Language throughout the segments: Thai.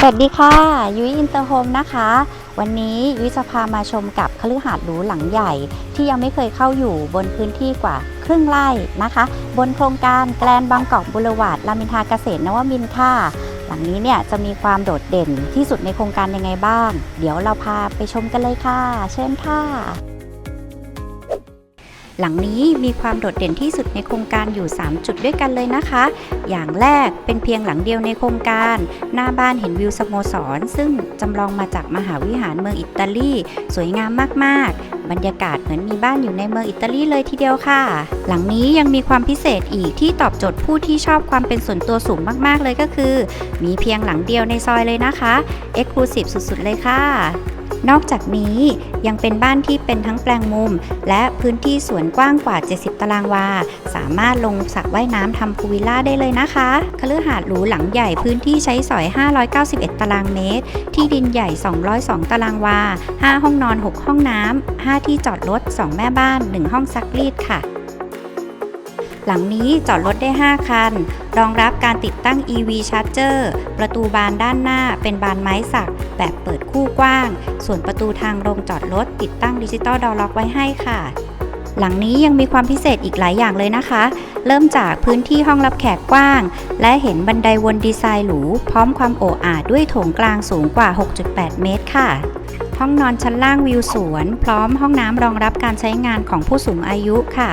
สวัสดีค่ะ ยุ้ยอินเตอร์โฮมนะคะ วันนี้ยุ้ยจะพามาชมกับคฤหาสน์หรูหลังใหญ่ ที่ยังไม่เคยเข้าอยู่บนพื้นที่กว่าครึ่งไร่นะคะ บนโครงการแกลนบางกอกบุรวาดรามินทาเกษตรนวมินทร์ค่ะ หลังนี้เนี่ยจะมีความโดดเด่นที่สุดในโครงการยังไงบ้าง เดี๋ยวเราพาไปชมกันเลยค่ะ เชิญค่ะ หลังนี้มีความโดดเด่นที่สุดในโครงการอยู่ 3 จุดด้วยกันเลยนะคะ อย่างแรกเป็นเพียงหลังเดียวในโครงการ หน้าบ้านเห็นวิวสโมสร ซึ่งจำลองมาจากมหาวิหารเมืองอิตาลี สวยงามมากๆ บรรยากาศเหมือนมีบ้านอยู่ในเมืองอิตาลีเลยทีเดียวค่ะ หลังนี้ยังมีความพิเศษอีกที่ตอบโจทย์ผู้ที่ชอบความเป็นส่วนตัวสูงมาก ๆ เลยก็คือ มีเพียงหลังเดียวในซอยเลยนะคะเอ็กซ์คลูซีฟสุด ๆ เลยค่ะ นอกจากนี้ยังเป็นบ้านที่เป็นทั้งแปลงมุม และพื้นที่สวนกว้างกว่า 70 ตารางวา สามารถลงสระว่ายน้ำทำพูวิลล่าได้เลยนะคะคฤหาสน์หรูหลังใหญ่พื้นที่ใช้สอย 591 ตารางเมตร ที่ดินใหญ่ 202 ตารางวา 5 ห้องนอน 6 ห้องน้ำ 5 ที่จอดรถ 2 แม่บ้าน 1 ห้องซักรีดค่ะ หลังนี้จอดรถได้ 5 คัน รองรับการติดตั้ง EV Charger ประตูบานด้านหน้าเป็นบานไม้สัก แบบเปิดคู่กว้าง ส่วนประตูทางลงจอดรถติดตั้งดิจิตอลดอล็อกไว้ให้ค่ะหลังนี้ยังมีความพิเศษอีกหลายอย่างเลยนะคะ เริ่มจากพื้นที่ห้องรับแขกกว้าง และเห็นบันไดวนดีไซน์หรู พร้อมความโอ้อาด้วยโถงกลางสูงกว่า 6.8 เมตรค่ะ ห้องนอนชั้นล่างวิวสวน พร้อมห้องน้ำรองรับการใช้งานของผู้สูงอายุค่ะ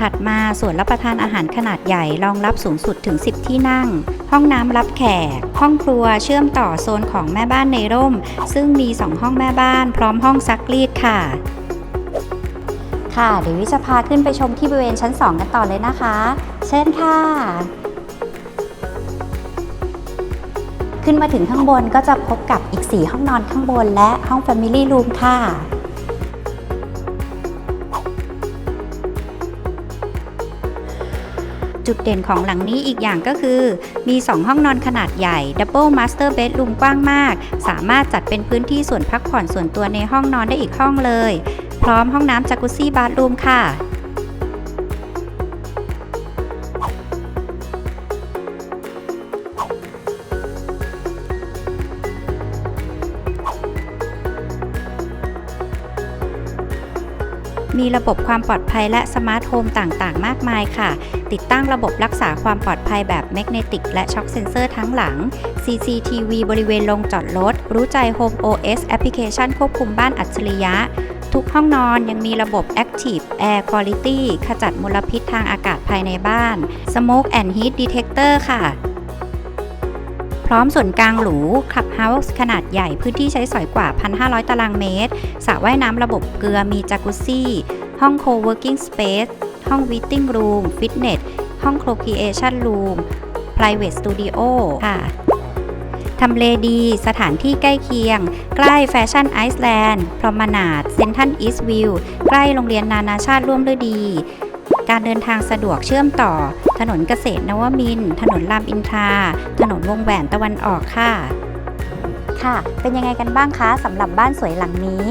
ถัดมาส่วนรับประทานอาหารขนาดใหญ่รองรับสูงสุดถึง 10 ที่นั่ง ห้องน้ำรับแขก ห้องครัวเชื่อมต่อโซนของแม่บ้านในร่ม ซึ่งมี 2 ห้องแม่บ้าน พร้อมห้องซักรีดค่ะ ค่ะเดี๋ยววิจะพาขึ้นไปชมที่บริเวณชั้น 2 กันต่อเลยนะคะ เชิญค่ะ ขึ้นมาถึงข้างบนก็จะพบกับอีก 4 ห้องนอนข้างบนและห้อง Family Room ค่ะ จุดเด่นของหลังนี้อีกอย่างก็คือ มี 2 ห้องนอนขนาดใหญ่ดับเบิลมาสเตอร์เบดรูมกว้างมาก สามารถจัดเป็นพื้นที่ส่วนพักผ่อนส่วนตัวในห้องนอนได้อีกห้องเลย พร้อมห้องน้ำจักรุซี่บาร์รูมค่ะ มีระบบความปลอดภัยและสมาร์ทโฮมต่างๆ มากมายค่ะ ติดตั้งระบบรักษาความปลอดภัยแบบแมกเนติกและช็อคเซนเซอร์ทั้งหลัง CCTV บริเวณลงจอดรถ รู้ใจ Home OS แอปพลิเคชันควบคุมบ้านอัจฉริยะ ทุกห้องนอนยังมีระบบ Active Air Quality ขจัดมลพิษทางอากาศภายในบ้าน Smoke and Heat Detector ค่ะ พร้อมส่วนกลางหรู คลับเฮาส์ขนาดใหญ่พื้นที่ใช้สอยกว่า 1,500 ตารางเมตรสระว่ายน้ำระบบเกลือมีจากุซี่ ห้อง Co-working Space ห้อง Waiting Room Fitness ห้อง Co-creation Room Private Studio ค่ะทำเลดี สถานที่ใกล้เคียง ใกล้แฟชั่นไอซ์แลนด์ พรอมนาดเซนทันอีสต์วิว ใกล้โรงเรียนนานาชาติร่วมด้วยดี การเดินทางสะดวกเชื่อมต่อ ถนนเกษตรนวมินทร์ถนนรามอินทรา ถนนวงแหวนตะวันออกค่ะ ค่ะ เป็นยังไงกันบ้างคะสำหรับบ้านสวยหลังนี้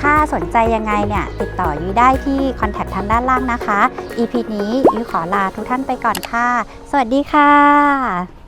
ถ้าสนใจยังไงเนี่ย ติดต่อยุ้ยได้ที่คอนแทคทางด้านล่างนะคะ EP นี้ยุ้ยขอลาทุกท่านไปก่อนค่ะ สวัสดีค่ะ